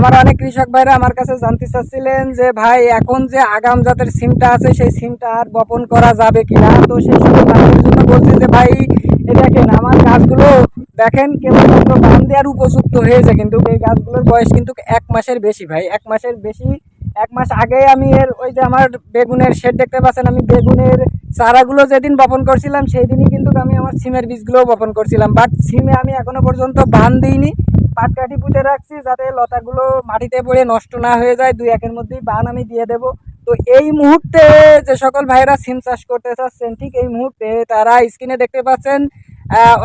আমার অনেক কৃষক ভাইরা আমার কাছে জানতে চাচ্ছিলেন যে, ভাই, এখন যে আগাম জাতের সিমটা আছে, সেই সিমটা আর বপন করা যাবে কিনা? তো সেই জন্য বলছি যে, ভাই দেখেন, আমার গাছগুলো দেখেন কেবলমাত্র বান দেওয়ার উপযুক্ত হয়েছে, কিন্তু এই গাছগুলোর বয়স কিন্তু এক মাসের বেশি, ভাই, এক মাসের বেশি, এক মাস আগে আমি এর ওই যে আমার বেগুনের শেড দেখতে পাচ্ছেন, আমি বেগুনের চারাগুলো যেদিন বপন করছিলাম সেই দিনই কিন্তু আমি আমার সিমের বীজগুলোও বপন করছিলাম, বাট সিমে আমি এখনও পর্যন্ত বান দিইনি পাটকাঠি পুঁতে রাখছি যাতে লতাগুলো মাটিতে পড়ে নষ্ট না হয়ে যায়। দুই একের মধ্যেই বান আমি দিয়ে দেব। তো এই মুহূর্তে যে সকল ভাইরা সিম চাষ করতে চাচ্ছেন, ঠিক এই মুহূর্তে তারা স্ক্রিনে দেখতে পাচ্ছেন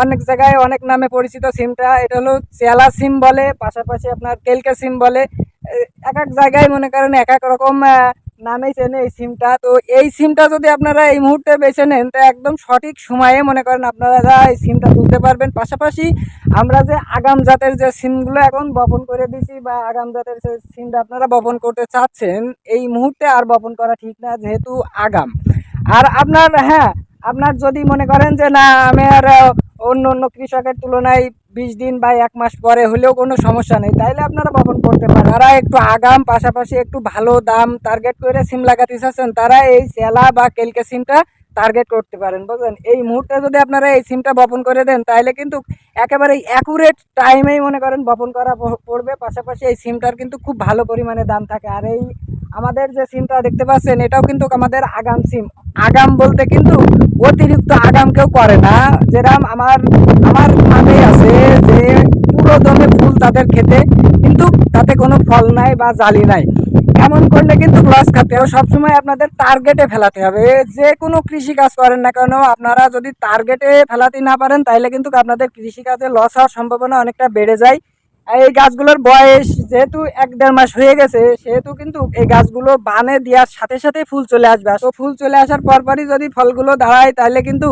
অনেক জায়গায় অনেক নামে পরিচিত সিমটা। এটা হলো চেলা সিম বলে, পাশাপাশি আপনার কেলকে সিম বলে। এক এক জায়গায় মনে করেন এক এক রকম চেনে এই সিমটা। তো এই সিমটা যদি আপনারা এই মুহূর্তে বেছে নেন, তো একদম সঠিক সময়ে মনে করেন আপনারা এই সিমটা তুলতে পারবেন। পাশাপাশি আমরা যে আগাম জাতের যে সিমগুলো এখন বপন করে দিছি বা আগাম জাতের যে সিমটা আপনারা বপন করতে চাচ্ছেন, এই মুহূর্তে আর বপন করা ঠিক না, যেহেতু আগাম। আর আপনার হ্যাঁ আপনার যদি মনে করেন যে না, আমি আর অন্য অন্য কৃষকের তুলনায় বিশ দিন বা এক মাস পরে হলেও কোনো সমস্যা নেই। তাইলে আপনারা বপন করতে পারেন। তারা একটু আগাম, পাশাপাশি একটু ভালো দাম টার্গেট করে সিম লাগাতে চাচ্ছেন, তারা এই সেলা বা কেলকে সিমটা টার্গেট করতে পারেন, বুঝলেন? এই মুহূর্তে যদি আপনারা এই সিমটা বপন করে দেন তাহলে কিন্তু একেবারে অ্যাকুরেট টাইমেই মনে করেন বপন করা পড়বে। পাশাপাশি এই সিমটার কিন্তু খুব ভালো পরিমাণে দাম থাকে। আর এই আমাদের যে সিমটা দেখতে পাচ্ছেন, এটাও কিন্তু আমাদের আগাম সিম। আগাম বলতে কিন্তু অতিরিক্ত আগাম কেউ করে না। যেরাম আমার আমার মাথায় আছে যে পুরো দমে ফুল তাদের খেতে, কিন্তু তাতে কোনো ফল নাই বা জালি নাই। এমন করলে কিন্তু লস খাতে হবে। সবসময় আপনাদের টার্গেটে ফেলাতে হবে। যে কোনো কৃষি কাজ করেন না কেন, আপনারা যদি টার্গেটে ফেলাতে না পারেন তাহলে কিন্তু আপনাদের কৃষিকাজে লস হওয়ার সম্ভাবনা অনেকটা বেড়ে যায়। এই গাছগুলোর বয়স যেহেতু এক দেড় মাস হয়ে গেছে, সেহেতু কিন্তু এই গাছগুলো বানে দেওয়ার সাথে সাথে ফুল চলে আসবে। তো ফুল চলে আসার পরপরই যদি ফলগুলো দাঁড়ায়, তাহলে কিন্তু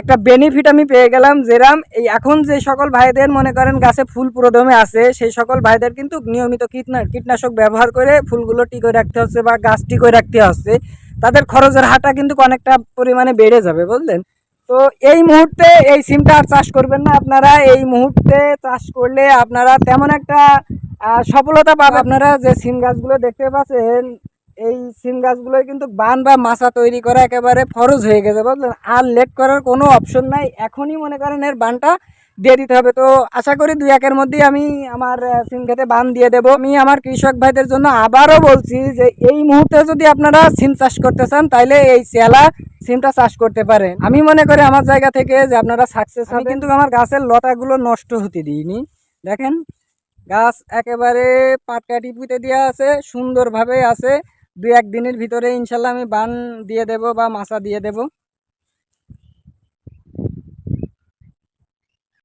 একটা বেনিফিট আমি পেয়ে গেলাম যেরাম এই এখন যে সকল ভাইদের মনে করেন গাছে ফুল পুরোদমে আছে, সেই সকল ভাইদের কিন্তু নিয়মিত কীটনা কীটনাশক ব্যবহার করে ফুলগুলো টিকে রাখতে হচ্ছে বা গাছ টিকে রাখতে হচ্ছে। তাদের খরচের হারটা কিন্তু অনেকটা পরিমাণে বেড়ে যাবে, বুঝলেন? তো এই মুহূর্তে এই সিমটা আর চাষ করবেন না আপনারা। এই মুহূর্তে চাষ করলে আপনারা তেমন একটা সফলতা পাবেন আপনারা যে সিম গাছগুলো দেখতে পাচ্ছেন, এই সিম গাছগুলোই কিন্তু বান বা মাছা তৈরি করা একেবারে ফরজ হয়ে গেছে, বুঝলেন? আর লেট করার কোনো অপশন নাই। এখনই মনে করেন এর বানটা দিয়ে দিতে হবে। তো আশা করি দুই একের মধ্যেই আমি আমার সিম খেতে বান দিয়ে দেবো। আমি আমার কৃষক ভাইদের জন্য আবারও বলছি যে এই মুহূর্তে যদি আপনারা সিম চাষ করতে চান তাইলে এই চেলা সিমটা চাষ করতে পারেন। আমি মনে করি আমার জায়গা থেকে যে আপনারা সাকসেস হবে। কিন্তু আমার গাছের লতাগুলো নষ্ট হতে দিইনি। দেখেন গাছ একেবারে পাটকাঠি পুঁতে দেওয়া আছে সুন্দরভাবে আছে। দুই এক দিনের ভিতরে ইনশাল্লাহ আমি বান দিয়ে দেব বা মাচা দিয়ে দেব।